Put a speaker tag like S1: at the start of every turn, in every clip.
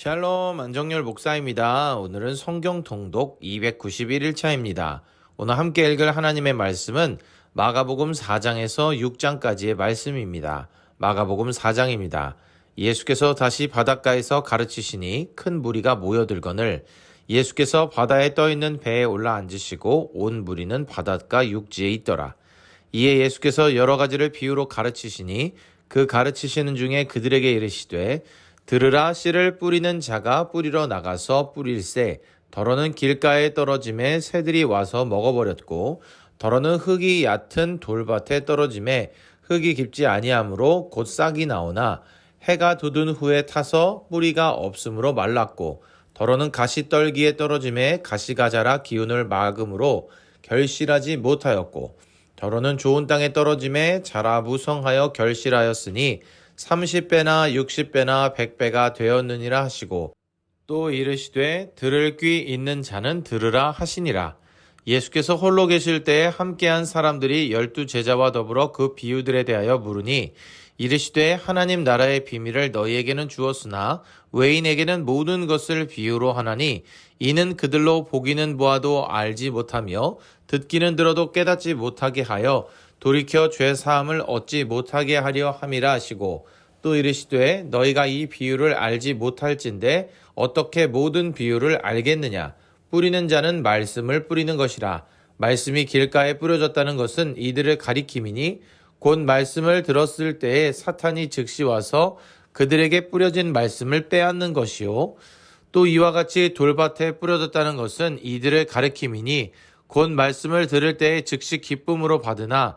S1: 샬롬 안정열 목사입니다. 오늘은 성경 통독 291일차입니다. 오늘 함께 읽을 하나님의 말씀은 마가복음 4장에서 6장까지의 말씀입니다. 마가복음 4장입니다. 예수께서 다시 바닷가에서 가르치시니 큰 무리가 모여들거늘 예수께서 바다에 떠 있는 배에 올라 앉으시고 온 무리는 바닷가 육지에 있더라. 이에 예수께서 여러 가지를 비유로 가르치시니 그 가르치시는 중에 그들에게 이르시되 들으라 씨를 뿌리는 자가 뿌리러 나가서 뿌릴새 더러는 길가에 떨어짐에 새들이 와서 먹어버렸고 더러는 흙이 얕은 돌밭에 떨어짐에 흙이 깊지 아니하므로 곧 싹이 나오나 해가 돋은 후에 타서 뿌리가 없으므로 말랐고 더러는 가시떨기에 떨어짐에 가시가 자라 기운을 막음으로 결실하지 못하였고 더러는 좋은 땅에 떨어짐에 자라 무성하여 결실하였으니 30배나 60배나 100배가 되었느니라 하시고 또 이르시되 들을 귀 있는 자는 들으라 하시니라. 예수께서 홀로 계실 때에 함께한 사람들이 열두 제자와 더불어 그 비유들에 대하여 물으니 이르시되 하나님 나라의 비밀을 너희에게는 주었으나 외인에게는 모든 것을 비유로 하나니 이는 그들로 보기는 보아도 알지 못하며 듣기는 들어도 깨닫지 못하게 하여 돌이켜 죄 사함을 얻지 못하게 하려 함이라 하시고 또 이르시되 너희가 이 비유를 알지 못할진데 어떻게 모든 비유를 알겠느냐? 뿌리는 자는 말씀을 뿌리는 것이라. 말씀이 길가에 뿌려졌다는 것은 이들을 가리킴이니 곧 말씀을 들었을 때에 사탄이 즉시 와서 그들에게 뿌려진 말씀을 빼앗는 것이요. 또 이와 같이 돌밭에 뿌려졌다는 것은 이들을 가리킴이니 곧 말씀을 들을 때에 즉시 기쁨으로 받으나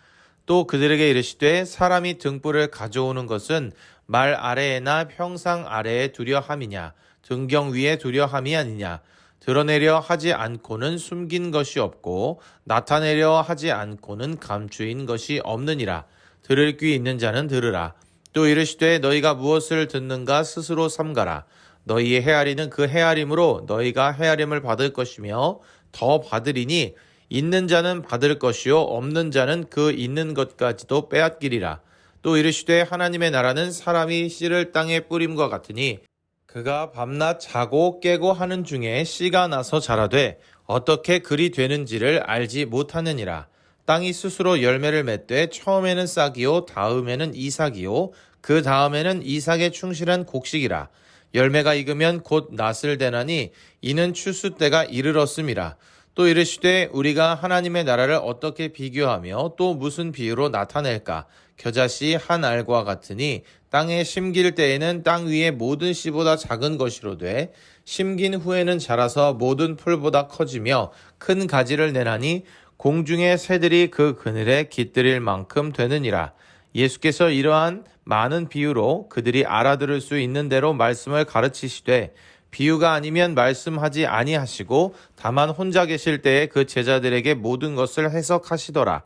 S1: 또 그들에게 이르시되 사람이 등불을 가져오는 것은 말 아래에나 평상 아래에 두려 함이냐 등경 위에 두려 함이 아니냐. 드러내려 하지 않고는 숨긴 것이 없고 나타내려 하지 않고는 감추인 것이 없느니라. 들을 귀 있는 자는 들으라. 또 이르시되 너희가 무엇을 듣는가 스스로 삼가라. 너희의 헤아리는 그 헤아림으로 너희가 헤아림을 받을 것이며 더 받으리니 있는 자는 받을 것이요 없는 자는 그 있는 것까지도 빼앗기리라. 또 이르시되 하나님의 나라는 사람이 씨를 땅에 뿌림과 같으니 그가 밤낮 자고 깨고 하는 중에 씨가 나서 자라되 어떻게 그리 되는지를 알지 못하느니라. 땅이 스스로 열매를 맺되 처음에는 싹이요 다음에는 이삭이요 그 다음에는 이삭에 충실한 곡식이라. 열매가 익으면 곧 낫을 대나니 이는 추수 때가 이르렀음이라. 또 이르시되 우리가 하나님의 나라를 어떻게 비교하며 또 무슨 비유로 나타낼까? 겨자씨 한 알과 같으니 땅에 심길 때에는 땅 위의 모든 씨보다 작은 것이로되 심긴 후에는 자라서 모든 풀보다 커지며 큰 가지를 내나니 공중의 새들이 그 그늘에 깃들일 만큼 되느니라. 예수께서 이러한 많은 비유로 그들이 알아들을 수 있는 대로 말씀을 가르치시되 비유가 아니면 말씀하지 아니하시고 다만 혼자 계실 때에 그 제자들에게 모든 것을 해석하시더라.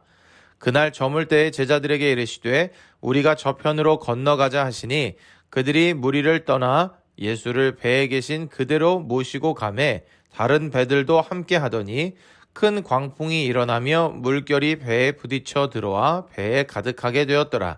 S1: 그날 저물 때에 제자들에게 이르시되 우리가 저편으로 건너가자 하시니 그들이 무리를 떠나 예수를 배에 계신 그대로 모시고 가매 다른 배들도 함께 하더니 큰 광풍이 일어나며 물결이 배에 부딪혀 들어와 배에 가득하게 되었더라.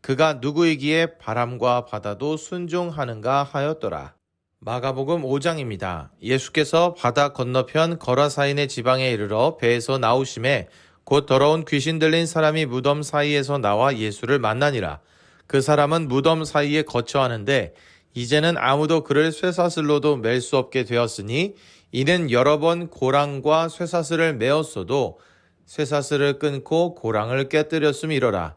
S1: 그가 누구이기에 바람과 바다도 순종하는가 하였더라. 마가복음 5장입니다. 예수께서 바다 건너편 거라사인의 지방에 이르러 배에서 나오심에 곧 더러운 귀신 들린 사람이 무덤 사이에서 나와 예수를 만나니라. 그 사람은 무덤 사이에 거처하는데 이제는 아무도 그를 쇠사슬로도 맬 수 없게 되었으니 이는 여러 번 고랑과 쇠사슬을 메었어도 쇠사슬을 끊고 고랑을 깨뜨렸음이로라.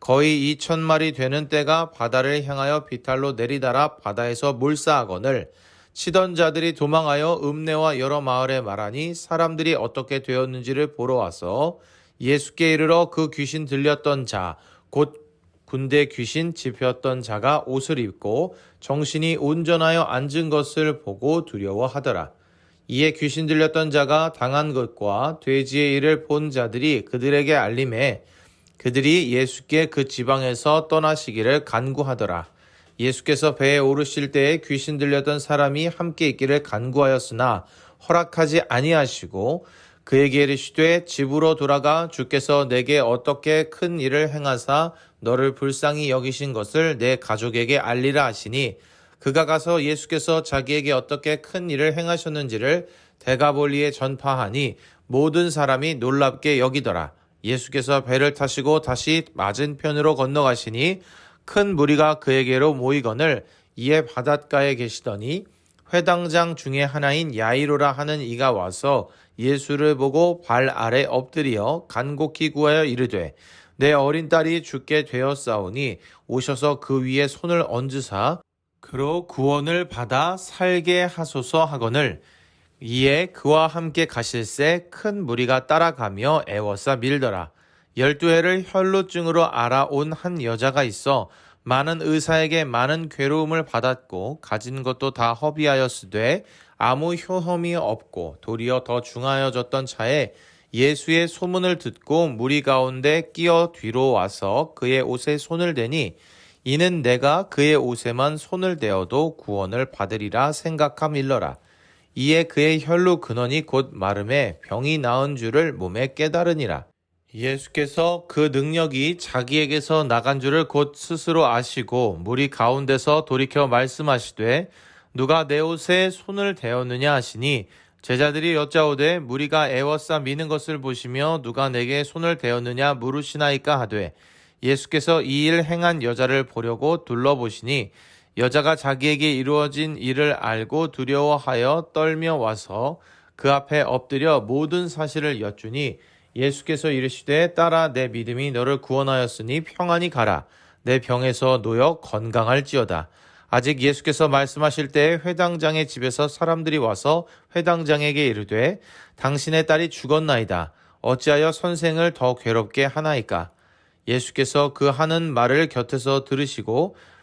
S1: 거의 이천 마리 되는 떼가 바다를 향하여 비탈로 내리달아 바다에서 몰사하거늘 치던 자들이 도망하여 읍내와 여러 마을에 말하니 사람들이 어떻게 되었는지를 보러 와서 예수께 이르러 그 귀신 들렸던 자, 곧 군대 귀신 집혔던 자가 옷을 입고 정신이 온전하여 앉은 것을 보고 두려워하더라. 이에 귀신 들렸던 자가 당한 것과 돼지의 일을 본 자들이 그들에게 알림해 그들이 예수께 그 지방에서 떠나시기를 간구하더라. 예수께서 배에 오르실 때에 귀신 들렸던 사람이 함께 있기를 간구하였으나 허락하지 아니하시고 그에게 이르시되 집으로 돌아가 주께서 내게 어떻게 큰 일을 행하사 너를 불쌍히 여기신 것을 내 가족에게 알리라 하시니 그가 가서 예수께서 자기에게 어떻게 큰 일을 행하셨는지를 대가볼리에 전파하니 모든 사람이 놀랍게 여기더라. 예수께서 배를 타시고 다시 맞은편으로 건너가시니 큰 무리가 그에게로 모이거늘 이에 바닷가에 계시더니 회당장 중에 하나인 야이로라 하는 이가 와서 예수를 보고 발 아래 엎드려 간곡히 구하여 이르되 내 어린 딸이 죽게 되었사오니 오셔서 그 위에 손을 얹으사 그로 구원을 받아 살게 하소서 하거늘 이에 그와 함께 가실새 큰 무리가 따라가며 애워싸 밀더라 열두 해를 혈루증으로 알아온 한 여자가 있어 많은 의사에게 많은 괴로움을 받았고 가진 것도 다 허비하였으되 아무 효험이 없고 도리어 더 중하여졌던 차에 예수의 소문을 듣고 무리 가운데 끼어 뒤로 와서 그의 옷에 손을 대니 이는 내가 그의 옷에만 손을 대어도 구원을 받으리라 생각함일러라. 이에 그의 혈루 근원이 곧 마름에 병이 나은 줄을 몸에 깨달으니라. 예수께서 그 능력이 자기에게서 나간 줄을 곧 스스로 아시고 무리 가운데서 돌이켜 말씀하시되 누가 내 옷에 손을 대었느냐 하시니 제자들이 여짜오되 무리가 애워싸 미는 것을 보시며 누가 내게 손을 대었느냐 물으시나이까 하되 예수께서 이 일 행한 여자를 보려고 둘러보시니 여자가 자기에게 이루어진 일을 알고 두려워하여 떨며 와서 그 앞에 엎드려 모든 사실을 여쭈니 예수께서 이르시되 딸아 내 믿음이 너를 구원하였으니 평안히 가라. 내 병에서 놓여 건강할지어다. 아직 예수께서 말씀하실 때 회당장의 집에서 사람들이 와서 회당장에게 이르되 당신의 딸이 죽었나이다. 어찌하여 선생을 더 괴롭게 하나이까? 예수께서 그 하는 말을 곁에서 들으시고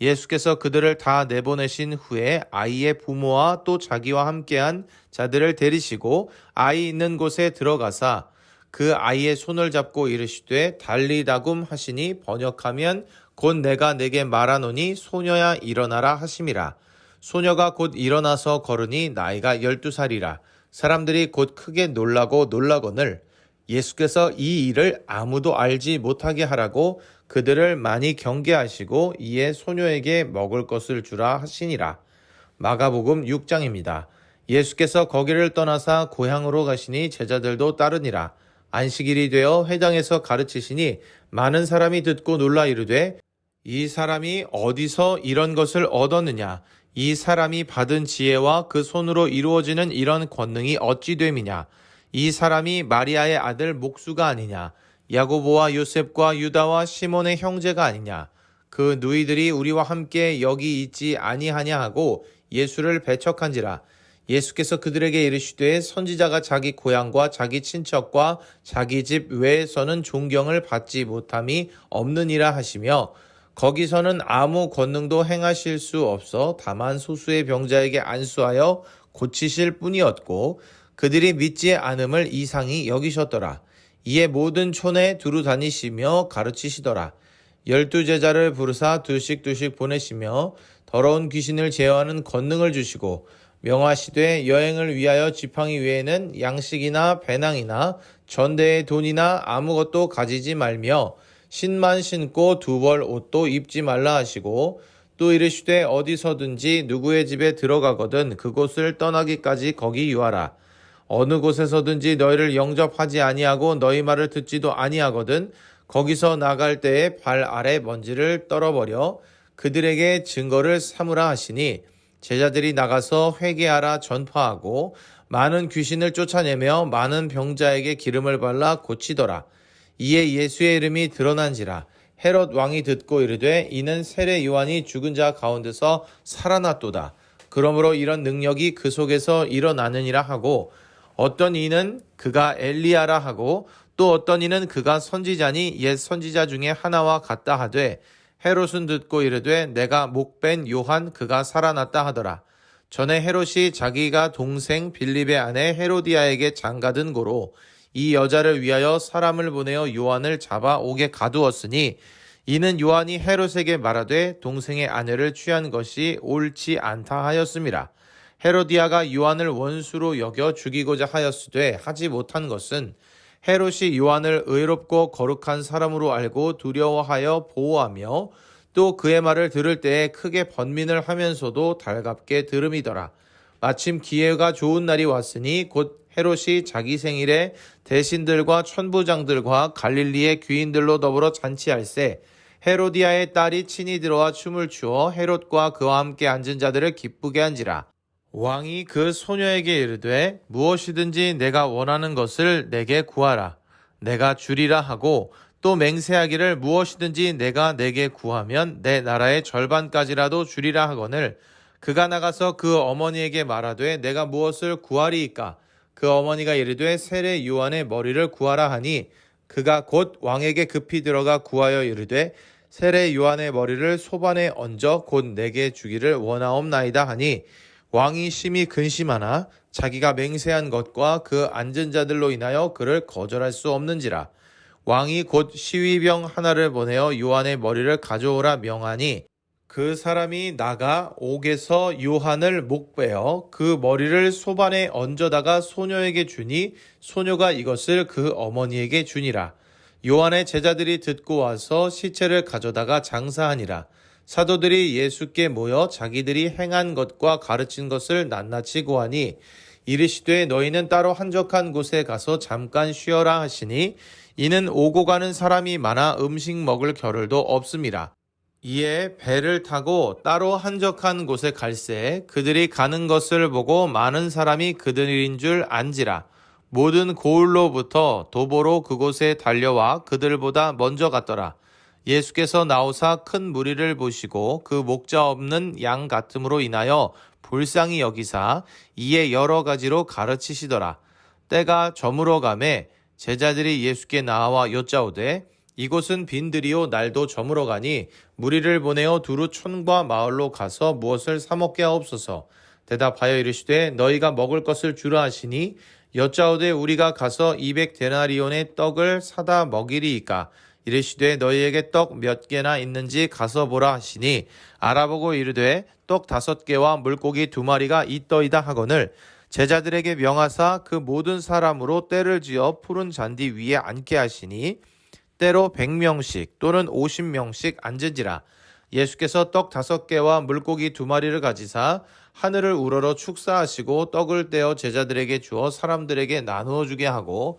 S1: 예수께서 그들을 다 내보내신 후에 아이의 부모와 또 자기와 함께한 자들을 데리시고 아이 있는 곳에 들어가사 그 아이의 손을 잡고 이르시되 달리다굼 하시니 번역하면 곧 내가 내게 말하노니 소녀야 일어나라 하심이라. 소녀가 곧 일어나서 걸으니 나이가 열두 살이라. 사람들이 곧 크게 놀라고 놀라거늘 예수께서 이 일을 아무도 알지 못하게 하라고 그들을 많이 경계하시고 이에 소녀에게 먹을 것을 주라 하시니라. 마가복음 6장입니다. 예수께서 거기를 떠나사 고향으로 가시니 제자들도 따르니라. 안식일이 되어 회당에서 가르치시니 많은 사람이 듣고 놀라 이르되 이 사람이 어디서 이런 것을 얻었느냐 이 사람이 받은 지혜와 그 손으로 이루어지는 이런 권능이 어찌 됨이냐 이 사람이 마리아의 아들 목수가 아니냐 야고보와 요셉과 유다와 시몬의 형제가 아니냐 그 누이들이 우리와 함께 여기 있지 아니하냐 하고 예수를 배척한지라 예수께서 그들에게 이르시되 선지자가 자기 고향과 자기 친척과 자기 집 외에서는 존경을 받지 못함이 없느니라 하시며 거기서는 아무 권능도 행하실 수 없어 다만 소수의 병자에게 안수하여 고치실 뿐이었고 그들이 믿지 않음을 이상히 여기셨더라. 이에 모든 촌에 두루 다니시며 가르치시더라. 열두 제자를 부르사 두씩 두씩 보내시며 더러운 귀신을 제어하는 권능을 주시고 명하시되 여행을 위하여 지팡이 외에는 양식이나 배낭이나 전대의 돈이나 아무것도 가지지 말며 신만 신고 두 벌 옷도 입지 말라 하시고 또 이르시되 어디서든지 누구의 집에 들어가거든 그곳을 떠나기까지 거기 유하라. 어느 곳에서든지 너희를 영접하지 아니하고 너희 말을 듣지도 아니하거든 거기서 나갈 때에 발 아래 먼지를 떨어버려 그들에게 증거를 삼으라 하시니 제자들이 나가서 회개하라 전파하고 많은 귀신을 쫓아내며 많은 병자에게 기름을 발라 고치더라. 이에 예수의 이름이 드러난지라 헤롯 왕이 듣고 이르되 이는 세례 요한이 죽은 자 가운데서 살아났도다. 그러므로 이런 능력이 그 속에서 일어나느니라 하고 어떤 이는 그가 엘리야라 하고 또 어떤 이는 그가 선지자니 옛 선지자 중에 하나와 같다 하되 헤롯은 듣고 이르되 내가 목벤 요한 그가 살아났다 하더라. 전에 헤롯이 자기가 동생 빌립의 아내 헤로디아에게 장가든 고로 이 여자를 위하여 사람을 보내어 요한을 잡아 옥에 가두었으니 이는 요한이 헤롯에게 말하되 동생의 아내를 취한 것이 옳지 않다 하였음이라. 헤로디아가 요한을 원수로 여겨 죽이고자 하였으되 하지 못한 것은 헤롯이 요한을 의롭고 거룩한 사람으로 알고 두려워하여 보호하며 또 그의 말을 들을 때에 크게 번민을 하면서도 달갑게 들음이더라. 마침 기회가 좋은 날이 왔으니 곧 헤롯이 자기 생일에 대신들과 천부장들과 갈릴리의 귀인들로 더불어 잔치할세 헤로디아의 딸이 친히 들어와 춤을 추어 헤롯과 그와 함께 앉은 자들을 기쁘게 한지라. 왕이 그 소녀에게 이르되 무엇이든지 내가 원하는 것을 내게 구하라. 내가 주리라 하고 또 맹세하기를 무엇이든지 내가 내게 구하면 내 나라의 절반까지라도 주리라 하거늘 그가 나가서 그 어머니에게 말하되 내가 무엇을 구하리이까 그 어머니가 이르되 세례 요한의 머리를 구하라 하니 그가 곧 왕에게 급히 들어가 구하여 이르되 세례 요한의 머리를 소반에 얹어 곧 내게 주기를 원하옵나이다 하니 왕이 심히 근심하나 자기가 맹세한 것과 그 앉은 자들로 인하여 그를 거절할 수 없는지라. 왕이 곧 시위병 하나를 보내어 요한의 머리를 가져오라 명하니 그 사람이 나가 옥에서 요한을 목베어 그 머리를 소반에 얹어다가 소녀에게 주니 소녀가 이것을 그 어머니에게 주니라. 요한의 제자들이 듣고 와서 시체를 가져다가 장사하니라 사도들이 예수께 모여 자기들이 행한 것과 가르친 것을 낱낱이 고하니 이르시되 너희는 따로 한적한 곳에 가서 잠깐 쉬어라 하시니 이는 오고 가는 사람이 많아 음식 먹을 겨를도 없습니다. 이에 배를 타고 따로 한적한 곳에 갈새 그들이 가는 것을 보고 많은 사람이 그들인 줄 안지라 모든 고을로부터 도보로 그곳에 달려와 그들보다 먼저 갔더라. 예수께서 나오사 큰 무리를 보시고 그 목자 없는 양 같음으로 인하여 불쌍히 여기사 이에 여러 가지로 가르치시더라. 때가 저물어 가매 제자들이 예수께 나와 여짜오되 이곳은 빈들이요 날도 저물어 가니 무리를 보내어 두루 촌과 마을로 가서 무엇을 사 먹게 하옵소서. 대답하여 이르시되 너희가 먹을 것을 주라 하시니 여짜오되 우리가 가서 200 데나리온의 떡을 사다 먹이리이까 이르시되 너희에게 떡 몇 개나 있는지 가서 보라 하시니 알아보고 이르되 떡 다섯 개와 물고기 두 마리가 있더이다 하거늘 제자들에게 명하사 그 모든 사람으로 때를 지어 푸른 잔디 위에 앉게 하시니 때로 100명씩 또는 50명씩 앉은지라. 예수께서 떡 다섯 개와 물고기 두 마리를 가지사 하늘을 우러러 축사하시고 떡을 떼어 제자들에게 주어 사람들에게 나누어 주게 하고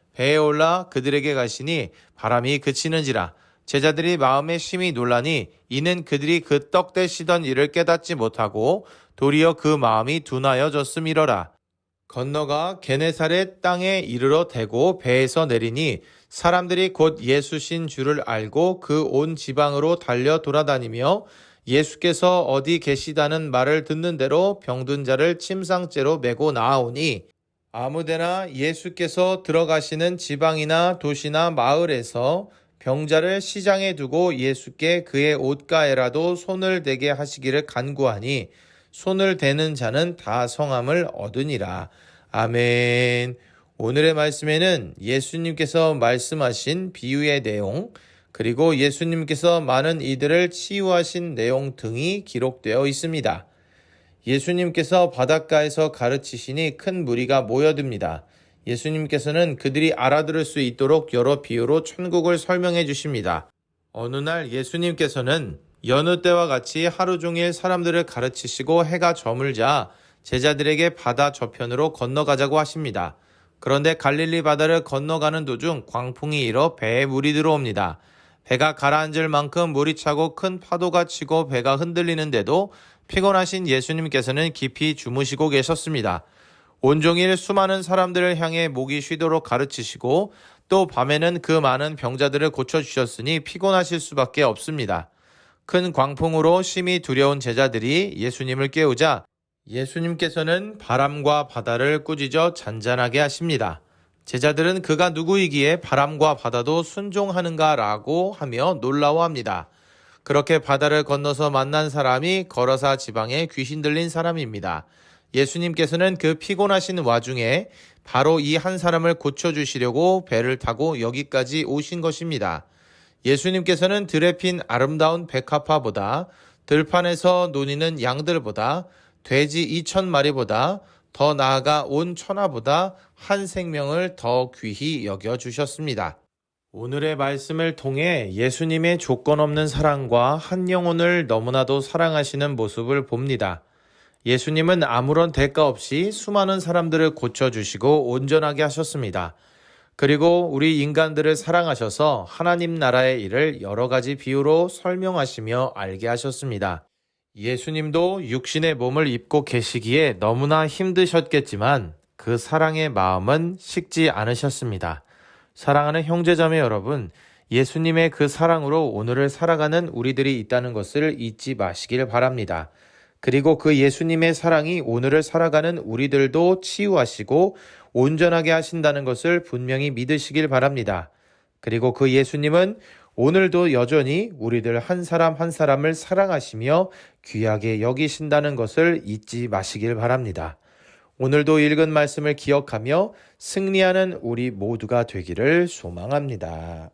S1: 배에 올라 그들에게 가시니 바람이 그치는지라. 제자들이 마음에 심히 놀라니 이는 그들이 그 떡 대시던 일을 깨닫지 못하고 도리어 그 마음이 둔하여졌음이러라. 건너가 게네사렛 땅에 이르러 대고 배에서 내리니 사람들이 곧 예수신 줄을 알고 그 온 지방으로 달려 돌아다니며 예수께서 어디 계시다는 말을 듣는 대로 병든 자를 침상째로 메고 나아오니 아무데나 예수께서 들어가시는 지방이나 도시나 마을에서 병자를 시장에 두고 예수께 그의 옷가에라도 손을 대게 하시기를 간구하니 손을 대는 자는 다 성함을 얻으니라. 아멘. 오늘의 말씀에는 예수님께서 말씀하신 비유의 내용, 그리고 예수님께서 많은 이들을 치유하신 내용 등이 기록되어 있습니다. 예수님께서 바닷가에서 가르치시니 큰 무리가 모여듭니다. 예수님께서는 그들이 알아들을 수 있도록 여러 비유로 천국을 설명해 주십니다. 어느 날 예수님께서는 여느 때와 같이 하루 종일 사람들을 가르치시고 해가 저물자 제자들에게 바다 저편으로 건너가자고 하십니다. 그런데 갈릴리 바다를 건너가는 도중 광풍이 일어 배에 물이 들어옵니다. 배가 가라앉을 만큼 물이 차고 큰 파도가 치고 배가 흔들리는데도 피곤하신 예수님께서는 깊이 주무시고 계셨습니다. 온종일 수많은 사람들을 향해 목이 쉬도록 가르치시고 또 밤에는 그 많은 병자들을 고쳐주셨으니 피곤하실 수밖에 없습니다. 큰 광풍으로 심히 두려운 제자들이 예수님을 깨우자 예수님께서는 바람과 바다를 꾸짖어 잔잔하게 하십니다. 제자들은 그가 누구이기에 바람과 바다도 순종하는가 라고 하며 놀라워합니다. 그렇게 바다를 건너서 만난 사람이 거러사 지방에 귀신 들린 사람입니다. 예수님께서는 그 피곤하신 와중에 바로 이 한 사람을 고쳐주시려고 배를 타고 여기까지 오신 것입니다. 예수님께서는 들에 핀 아름다운 백합화보다 들판에서 노니는 양들보다 돼지 이천 마리보다 더 나아가 온 천하보다 한 생명을 더 귀히 여겨 주셨습니다. 오늘의 말씀을 통해 예수님의 조건 없는 사랑과 한 영혼을 너무나도 사랑하시는 모습을 봅니다. 예수님은 아무런 대가 없이 수많은 사람들을 고쳐주시고 온전하게 하셨습니다. 그리고 우리 인간들을 사랑하셔서 하나님 나라의 일을 여러 가지 비유로 설명하시며 알게 하셨습니다. 예수님도 육신의 몸을 입고 계시기에 너무나 힘드셨겠지만 그 사랑의 마음은 식지 않으셨습니다. 사랑하는 형제자매 여러분, 예수님의 그 사랑으로 오늘을 살아가는 우리들이 있다는 것을 잊지 마시길 바랍니다. 그리고 그 예수님의 사랑이 오늘을 살아가는 우리들도 치유하시고 온전하게 하신다는 것을 분명히 믿으시길 바랍니다. 그리고 그 예수님은 오늘도 여전히 우리들 한 사람 한 사람을 사랑하시며 귀하게 여기신다는 것을 잊지 마시길 바랍니다. 오늘도 읽은 말씀을 기억하며 승리하는 우리 모두가 되기를 소망합니다.